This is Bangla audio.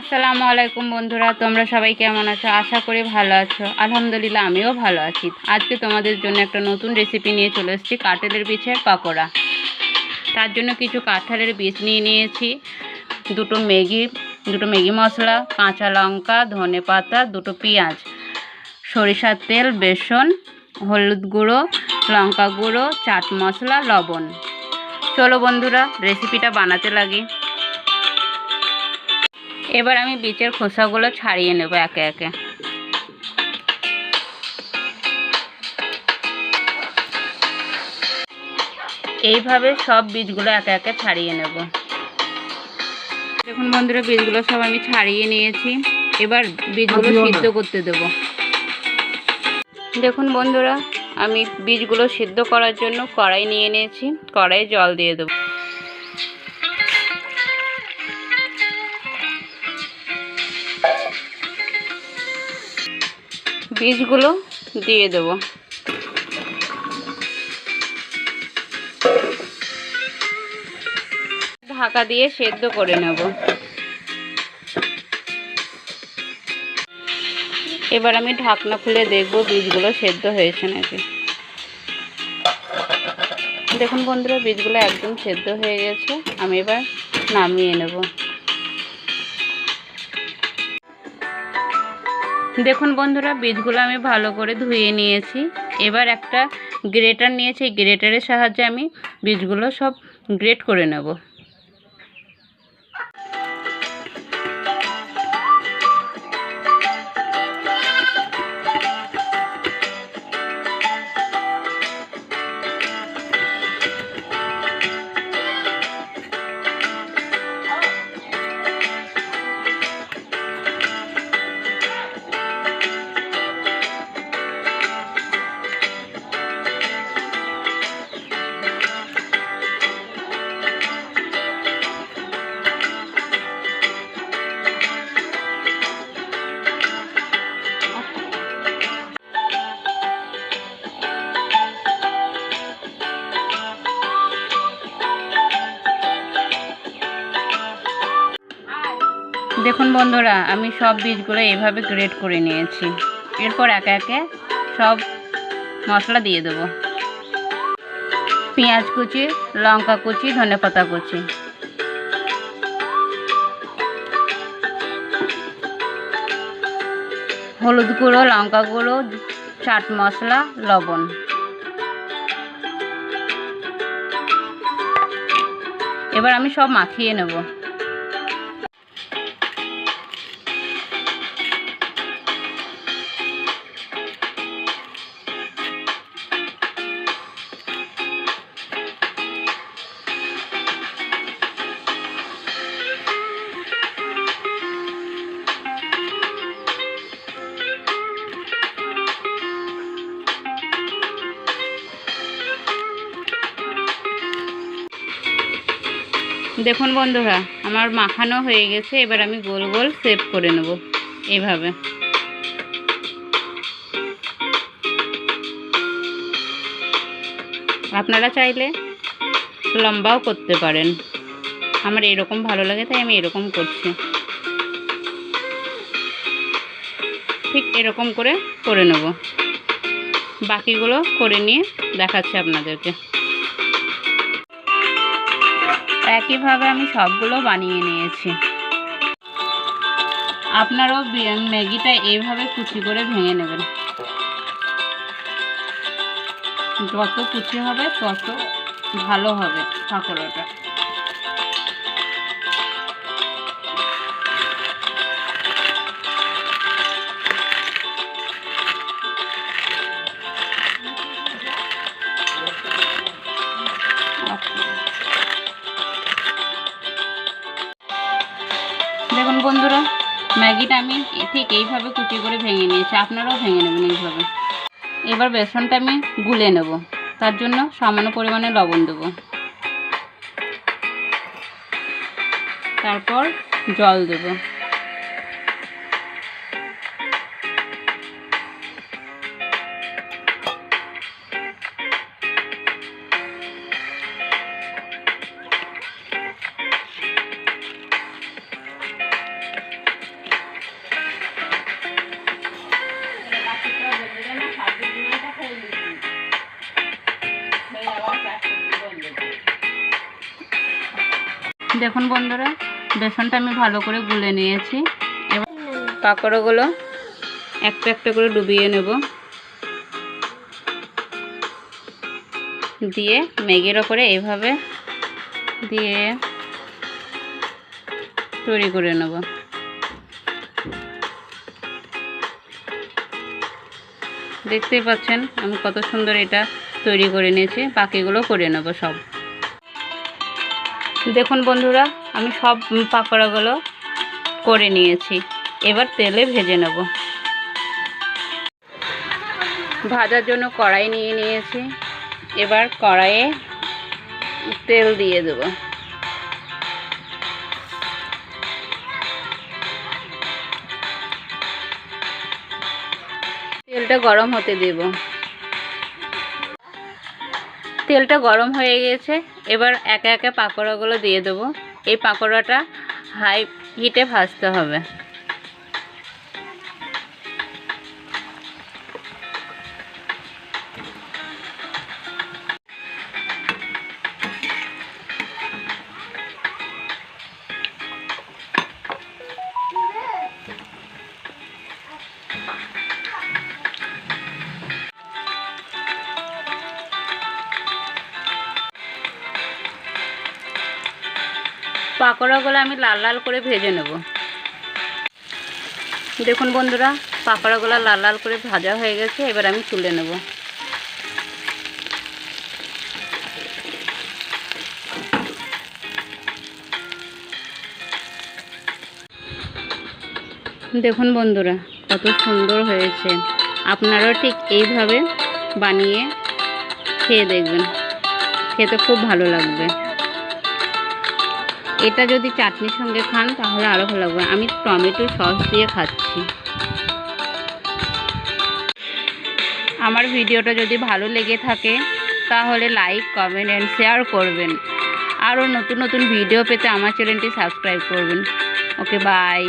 আসসালামু আলাইকুম বন্ধুরা, তোমরা সবাই কেমন আছো? আশা করি ভালো আছো। আলহামদুলিল্লাহ, আমিও ভালো আছি। আজকে তোমাদের জন্য একটা নতুন রেসিপি নিয়ে চলে এসেছি, কাঁঠালের বীজের পাকোড়া। তার জন্য কিছু কাঁঠালের বীজ নিয়ে নিয়েছি। দুটো ম্যাগি দুটো ম্যাগি মশলা, কাঁচা লঙ্কা, ধনে পাতা, দুটো পেঁয়াজ, সরিষার তেল, বেসন, হলুদ গুঁড়ো, লঙ্কা গুঁড়ো, চাট মশলা, লবণ। চলো বন্ধুরা রেসিপিটা বানাতে লাগি। এবার আমি বীজের খোসাগুলো ছাড়িয়ে নেব একে একে। এইভাবে সব বীজগুলো একে একে ছাড়িয়ে নেব। দেখুন বন্ধুরা বীজগুলো সব আমি ছাড়িয়ে নিয়েছি। এবার বীজগুলো সিদ্ধ করতে দেব। দেখুন বন্ধুরা আমি বীজগুলো সিদ্ধ করার জন্য কড়াই নিয়ে নিয়েছি। কড়াই জল দিয়ে দেবো। বীজগুলো দিয়ে দেবো। ঢাকা দিয়ে সেদ্ধ করে নেব। এবার আমি ঢাকনা খুলে দেখব বীজগুলো সেদ্ধ হয়েছে নাকি। দেখুন বন্ধুরা, বীজগুলো একদম সেদ্ধ হয়ে গেছে। আমি এবার নামিয়ে নেব। দেখুন বন্ধুরা, বীজগুলো আমি ভালো করে ধুয়ে নিয়েছি। এবার একটা গ্রেটার নিয়েছি গ্রেটারের সাহায্যে আমি বীজগুলো সব গ্রেট করে নেব। দেখুন বন্ধুরা, আমি সব বীজগুলো এভাবে গ্রেট করে নিয়েছি। এরপর একে একে সব মশলা দিয়ে দেবো। পেঁয়াজ কুচি, লঙ্কা কুচি ধনেপাতা কুচি। হলুদ গুঁড়ো, লঙ্কা গুঁড়ো, চাট মশলা, লবণ। এবার আমি সব মাখিয়ে নেব। দেখুন বন্ধুরা, আমার মাখানো হয়ে গেছে, এবার আমি গোল গোল সেভ করে নেব, এইভাবে। আপনারা চাইলে লম্বাও করতে পারেন, আমার এরকম ভালো লাগে, তাই আমি এরকম করছি। ঠিক এরকম করে করে নেব। বাকিগুলো করে নিয়ে দেখাচ্ছি আপনাদেরকে। একইভাবে আমি সবগুলো বানিয়ে নিয়েছি। আপনারাও ম্যাগিটা এইভাবে কুচি করে ভেঙে নেবেন। যত কুচি হবে, তত ভালো হবে পাকোড়াটা। দেখুন বন্ধুরা, ম্যাগিটা আমি ঠিক এইভাবে কুচি করে ভেঙে নিয়েছি, আপনারাও ভেঙে নেবেন এইভাবে। এবার বেসনটা আমি গুলে নেব, তার জন্য সামান্য পরিমাণে লবণ দেব। তারপর জল দেব। দেখুন বন্ধুরা, বেসনটা আমি ভালো করে গুলে নিয়েছি। এবার পাকোড়াগুলো একটা একটা করে ডুবিয়ে নেব। দিয়ে ম্যাগির ওপরে এইভাবে দিয়ে তৈরি করে নেব। দেখতেই পাচ্ছেন আমি কত সুন্দর এটা তৈরি করে নিয়েছি, বাকিগুলো করে নেব সব। দেখুন বন্ধুরা, আমি সব পাকোড়াগুলো করে নিয়েছি। এবার তেলে ভেজে নেব। ভাজার জন্য কড়াই নিয়ে নিয়েছি। এবার কড়াইয়ে তেল দিয়ে দেবো। তেলটা গরম হতে দেব। তেলটা গরম হয়ে গেছে, এবার একে একে পাকোড়াগুলো দিয়ে দেবো। এই পাকোড়াটা হাই হিটে ভাজতে হবে। পাকোড়াগুলো আমি লাল লাল করে ভেজে নেব। দেখুন বন্ধুরা, পাকোড়াগুলো লাল লাল করে ভাজা হয়ে গেছে, এবার আমি তুলে নেব। দেখুন বন্ধুরা, কত সুন্দর হয়েছে। আপনারাও ঠিক এইভাবে বানিয়ে খেয়ে দেখবেন। খেতে খুব ভালো লাগবে। এটা যদি চাটনির সঙ্গে খান, তাহলে আরও ভালো লাগবে। আমি টমেটো সস দিয়ে খাচ্ছি। আমার ভিডিওটা যদি ভালো লেগে থাকে, তাহলে লাইক, কমেন্ট অ্যান্ড শেয়ার করবেন। আরও নতুন নতুন ভিডিও পেতে আমার চ্যানেলটি সাবস্ক্রাইব করবেন। Okay bye